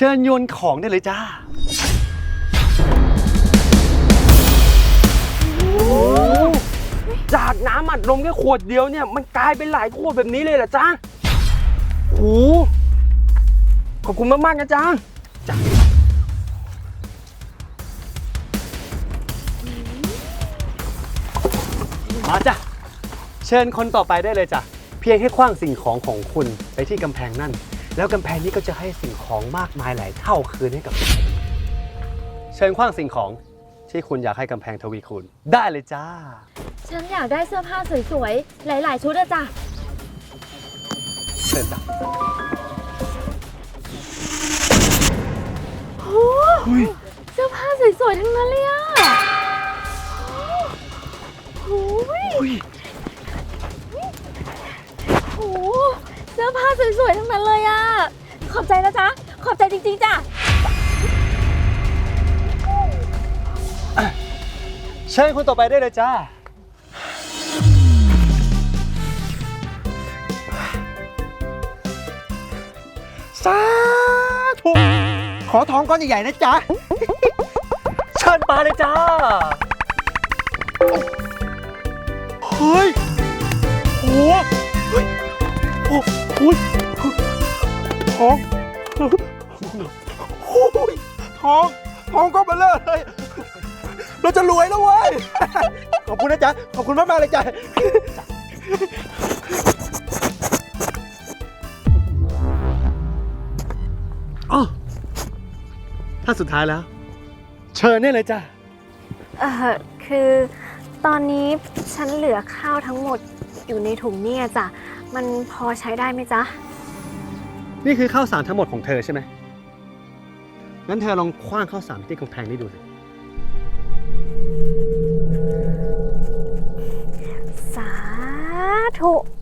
เชิญโยนของได้เลยจ้า จากน้ำอัดลมแค่ขวดเดียวเนี่ย มันกลายเป็นหลายขวดแบบนี้เลยเหรอจ้าโอ้โหขอบคุณมากๆนะจ้าจ้ามาจ้ะ เชิญคนต่อไปได้เลยจ้ะ เพียงแค่คว้างสิ่งของของคุณไปที่กำแพงนั่น แล้วกำแพงนี้ก็จะให้สิ่งของมากมายหลายเท่าคืนให้กับคุณเชิญคว้างสิ่งของที่คุณอยากให้กำแพงทวีคูณได้เลยจ้า ฉันอยากได้เสื้อผ้าสวยๆ หลาย ๆ ชุดอะจ้ะ เชิญจ้ะโอ้เสื้อผ้าสวยๆ ทั้งนั้นเลยอะ เชิญคนต่อไปได้เลยจ้า สาธุขอทองก้อนใหญ่ๆนะจ๊ะ เชิญปลาเลยจ้า เฮ้ยโอ้เฮ้ยโอ้โหทองโอ้ยทองทองก็เบลอเลย เราจะรวยแล้วเว้ย ขอบคุณนะจ๊ะ ขอบคุณมากๆเลยจ้ะอ๋อถ้าสุดท้ายแล้ว เชิญได้เลยจ้าเออคือตอนนี้ฉันเหลือข้าวทั้งหมดอยู่ในถุงเนี่ยจ้ะ มันพอใช้ได้ไหมจ๊ะ นี่คือข้าวสารทั้งหมดของเธอใช่ไหมงั้นเธอลองคว้างข้าวสารที่กำแพงนี่ดูสิส ธุ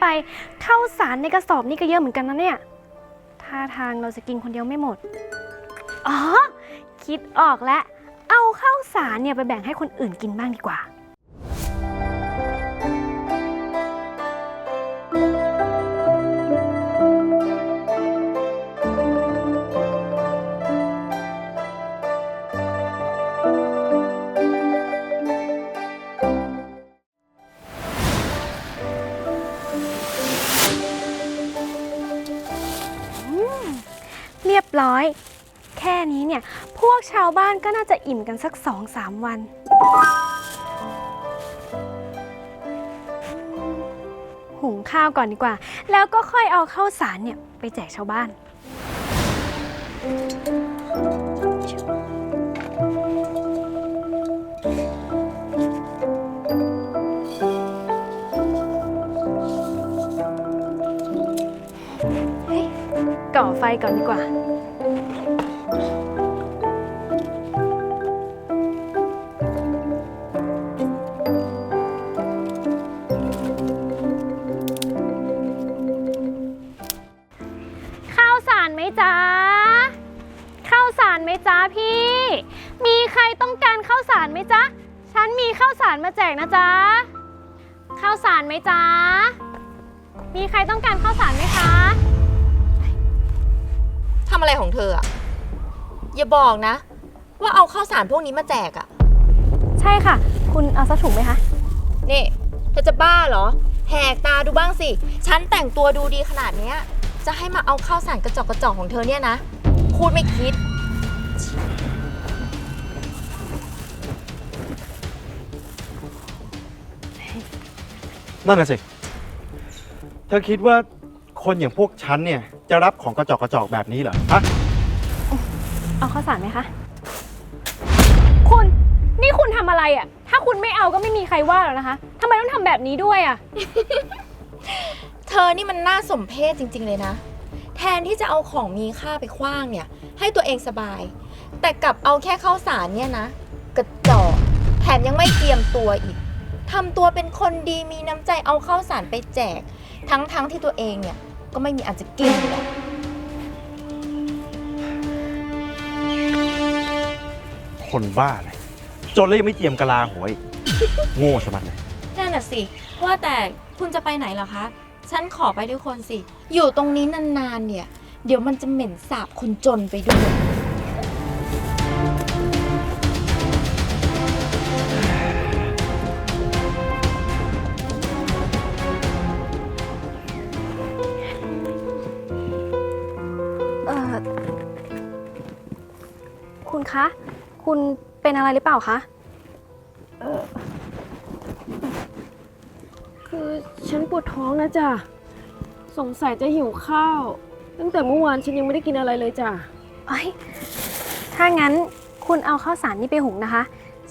ไปข้าวสารในกระสอบนี่ก็เยอะเหมือนกันนะเนี่ยท่าทางเราจะกินคนเดียวไม่หมด อ๋อ คิดออกแล้ว เอาข้าวสารเนี่ยไปแบ่งให้คนอื่นกินบ้างดีกว่า อย แค่นี้เนี่ย พวกชาวบ้านก็น่าจะอิ่มกันสักสองสามวัน หุงข้าวก่อนดีกว่า แล้วก็ค่อยเอาข้าวสารเนี่ย ไปแจกชาวบ้านเฮ้ยก่อไฟก่อนดีกว่า รต้องการข้าวสารไหมคะ ทำอะไรของเธออะอย่าบอกนะ ว่าเอาข้าวสารพวกนี้มาแจกอะใช่ค่ะ คุณเอาสักถุงไหมคะ นี่เธอจะบ้าเหรอ แหกตาดูบ้างสิ ฉันแต่งตัวดูดีขนาดเนี้ย จะให้มาเอาข้าวสารกระจอกกระจอกของเธอเนี่ยนะ พูดไม่คิด นั่นน่ะสิ เธอคิดว่าคนอย่างพวกฉันเนี่ยจะรับของกระจอกกระจอกแบบนี้เหรอฮะเอาข้าวสารไหมคะ คุณ นี่คุณทำอะไรอะ่ะ ถ้าคุณไม่เอาก็ไม่มีใครว่าหรอกนะคะทำไมต้องทำแบบนี้ด้วยอะ่ะ เธอนี่มันน่าสมเพชจริง ๆ เลยนะ แทนที่จะเอาของมีค่าไปคว้างเนี่ย ให้ตัวเองสบาย แต่กลับเอาแค่ข้าวสารเนี่ยนะ กระจอกแถมยังไม่เตรียมตัวอีกทำตัวเป็นคนดีมีน้ำใจเอาข้าวสารไปแจก ทั้งๆที่ตัวเองเนี่ยก็ไม่มีอันจะกินเลยคนบ้าเลยจนแล้วยังไม่เจียมกะลาหัวอีกโง่ชะมัดเลยนั่นน่ะสิ ว่าแต่คุณจะไปไหนเหรอคะ ฉันขอไปด้วยคนสิ อยู่ตรงนี้นานๆเนี่ย เดี๋ยวมันจะเหม็นสาบคนจนไปด้วย คุณเป็นอะไรหรือเปล่าคะคือฉันปวดท้องนะจ๊ะ สงสัยจะหิวข้าว ตั้งแต่เมื่อวานฉันยังไม่ได้กินอะไรเลยจ้ะ เอ้ย ถ้างั้นคุณเอาข้าวสารนี่ไปหุงนะคะ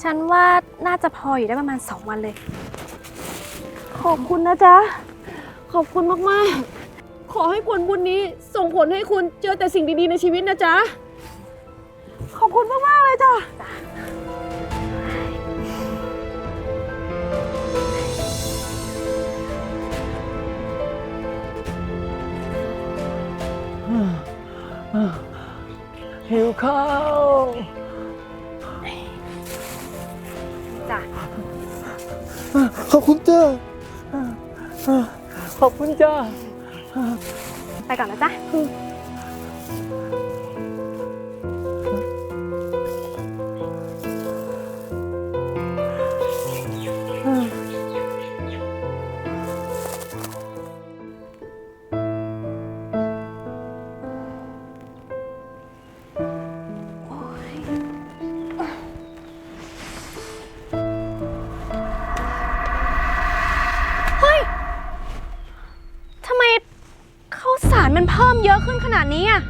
ฉันว่าน่าจะพออยู่ได้ประมาณ 2 วันเลย ขอบคุณนะจ๊ะ ขอบคุณมาก ๆ ขอให้ผลบุญนี้ส่งผลให้คุณเจอแต่สิ่งดี ๆ ในชีวิตนะจ๊ะ ขอบคุณมากๆเลยจ้ะหิวข้าวจ้ะขอบคุณจ้าขอบคุณจ้าไปก่อนนะจ๊ะ มันเยอะขึ้นขนาดนี้อะ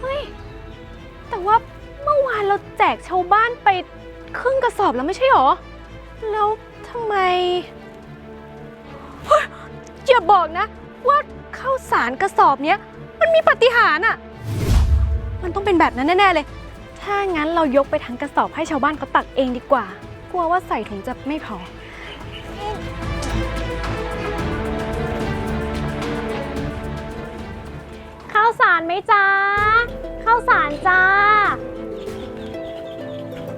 เฮ้ย แต่ว่าเมื่อวานเราแจกชาวบ้านไปครึ่งกระสอบแล้วไม่ใช่หรอ แล้วทำไมเฮ้ยอย่าบอกนะ ว่าข้าวสารกระสอบเนี้ย มันมีปฏิหารอะมันต้องเป็นแบบนั้นแน่ ๆ เลย ถ้างั้นเรายกไปทั้งกระสอบให้ชาวบ้านเขาตักเองดีกว่า กลัวว่าใส่ถุงจะไม่พอาวสารไหมจ๊ะข้าวสารจ้า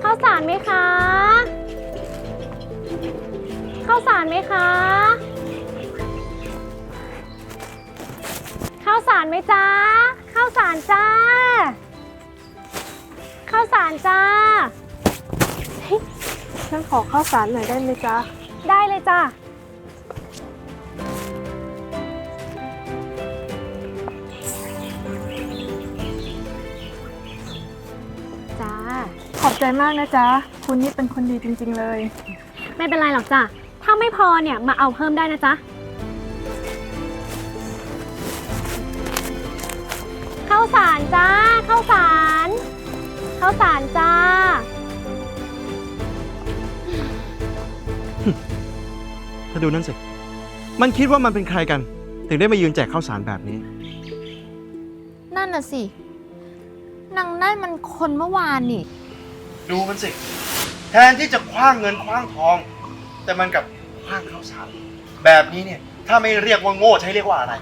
ข้าวสารไหมคะข้าวสารไหมคะข้าวสารไหมจ๊ะข้าวสารจ้าข้าวสารจ้าฉันขอข้าวสารหน่อยได้ไหมจ๊ะได้เลยจ้า จ้า ขอบใจมากนะจ๊ะ คุณนี่เป็นคนดีจริง ๆ เลย ไม่เป็นไรหรอกจ้ะ ถ้าไม่พอเนี่ยมาเอาเพิ่มได้นะจ๊ะ ข้าวสารจ้า ข้าวสาร ข้าวสารจ้า ถ้าดูนั่นสิ มันคิดว่ามันเป็นใครกัน ถึงได้มายืนแจกข้าวสารแบบนี้ นั่นน่ะสิ นางนั่นมันคนเมื่อวานนี่ ดูมันสิ แทนที่จะคว้างเงินคว้างทอง แต่มันกลับคว้างข้าวสารแบบนี้เนี่ย ถ้าไม่เรียกว่าโง่ใช้เรียกว่าอะไร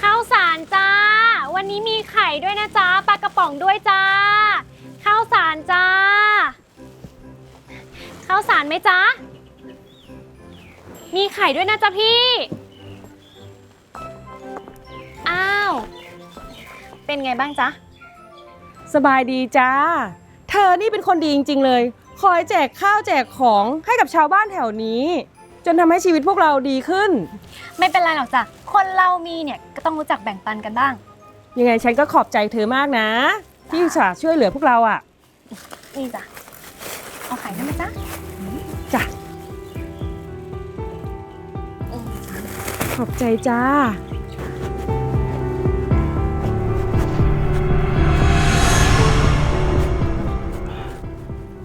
ข้าวสารจ้า วันนี้มีไข่ด้วยนะจ๊ะปลากระป๋องด้วยจ้า ข้าวสารจ้าข้าวสารไหมจ๊ะ มีไข่ด้วยนะจ๊ะพี่ อ้าว เป็นไงบ้างจ๊ะ สบายดีจ้า เธอนี่เป็นคนดีจริง ๆ เลย คอยแจกข้าวแจกของให้กับชาวบ้านแถวนี้ จนทำให้ชีวิตพวกเราดีขึ้น ไม่เป็นไรหรอกจ้ะ คนเรามีเนี่ยก็ต้องรู้จักแบ่งปันกันบ้าง ยังไงฉันก็ขอบใจเธอมากนะ ที่อุตส่าห์ช่วยเหลือพวกเราอะ นี่จ้ะ เอาไข่ได้ไหมจ๊ะ จ้ะ ขอบใจจ้า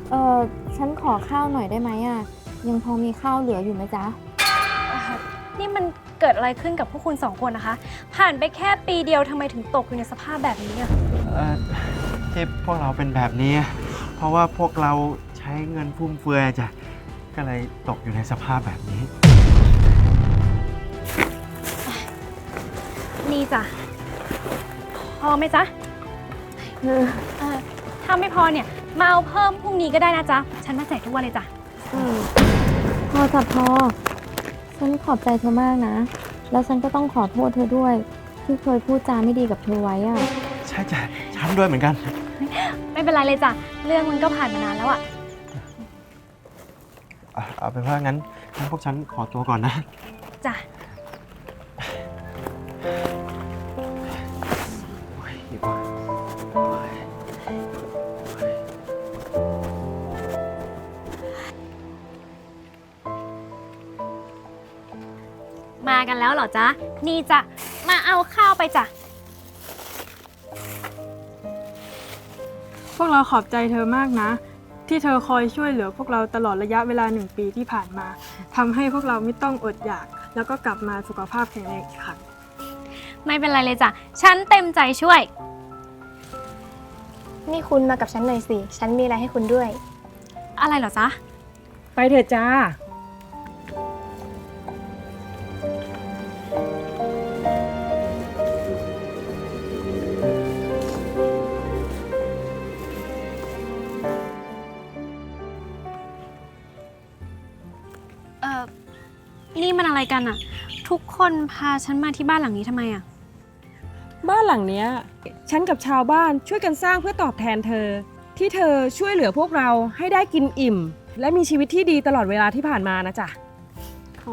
เออฉันขอข้าวหน่อยได้ไหมอะ ยังพอมีข้าวเหลืออยู่ไหมจ๊ะ นี่มันเกิดอะไรขึ้นกับพวกคุณสองคนนะคะ ผ่านไปแค่ปีเดียวทำไมถึงตกอยู่ในสภาพแบบนี้อะเอ่อที่พวกเราเป็นแบบนี้ เพราะว่าพวกเราใช้เงินฟุ่มเฟือยจ้ะ ก็เลยตกอยู่ในสภาพแบบนี้ นี่จ้ะ พอไหมจ๊ะเออถ้าไม่พอเนี่ย มาเอาเพิ่มพรุ่งนี้ก็ได้นะจ๊ะ ฉันมาแจกทุกวันเลยจ้ะ พอจ้ะพอ ฉันขอบใจเธอมากนะ แล้วฉันก็ต้องขอโทษเธอด้วย ที่เคยพูดจาไม่ดีกับเธอไว้อะใช่จ้ะฉันด้วยเหมือนกัน ไม่เป็นไรเลยจ้ะ เรื่องมันก็ผ่านมานานแล้วอะ อะเอาเป็นว่างั้นงั้นพวกฉันขอตัวก่อนนะ จ้ะดีกว่ามากันแล้วเหรอจ๊ะ นี่จ้ะ มาเอาข้าวไปจ้ะ พวกเราขอบใจเธอมากนะ ที่เธอคอยช่วยเหลือพวกเราตลอดระยะเวลาหนึ่งปีที่ผ่านมาทำให้พวกเราไม่ต้องอดอยาก แล้วก็กลับมาสุขภาพแข็งแรงอีกครั้งไม่เป็นไรเลยจ้ะ ฉันเต็มใจช่วย นี่คุณมากับฉันหน่อยสิ ฉันมีอะไรให้คุณด้วย อะไรเหรอจ๊ะ ไปเถอะจ้า นี่มันอะไรกันอะทุกคนพาฉันมาที่บ้านหลังนี้ทำไมอะบ้านหลังเนี้ย ฉันกับชาวบ้านช่วยกันสร้างเพื่อตอบแทนเธอ ที่เธอช่วยเหลือพวกเราให้ได้กินอิ่ม และมีชีวิตที่ดีตลอดเวลาที่ผ่านมานะจ๊ะโถ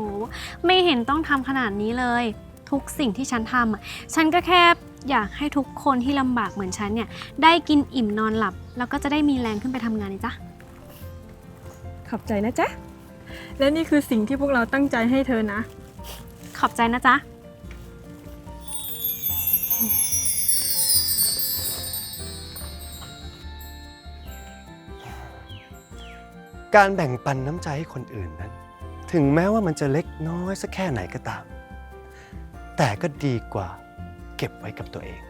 ไม่เห็นต้องทำขนาดนี้เลย ทุกสิ่งที่ฉันทำอะฉันก็แค่อยากให้ทุกคนที่ลำบากเหมือนฉันเนี่ย ได้กินอิ่มนอนหลับ แล้วก็จะได้มีแรงขึ้นไปทำงานนี่จ้ะขอบใจนะจ๊ะ และนี่คือสิ่งที่พวกเราตั้งใจให้เธอนะ ขอบใจนะจ๊ะ การแบ่งปันน้ำใจให้คนอื่นนั้น ถึงแม้ว่ามันจะเล็กน้อยสักแค่ไหนก็ตาม แต่ก็ดีกว่าเก็บไว้กับตัวเอง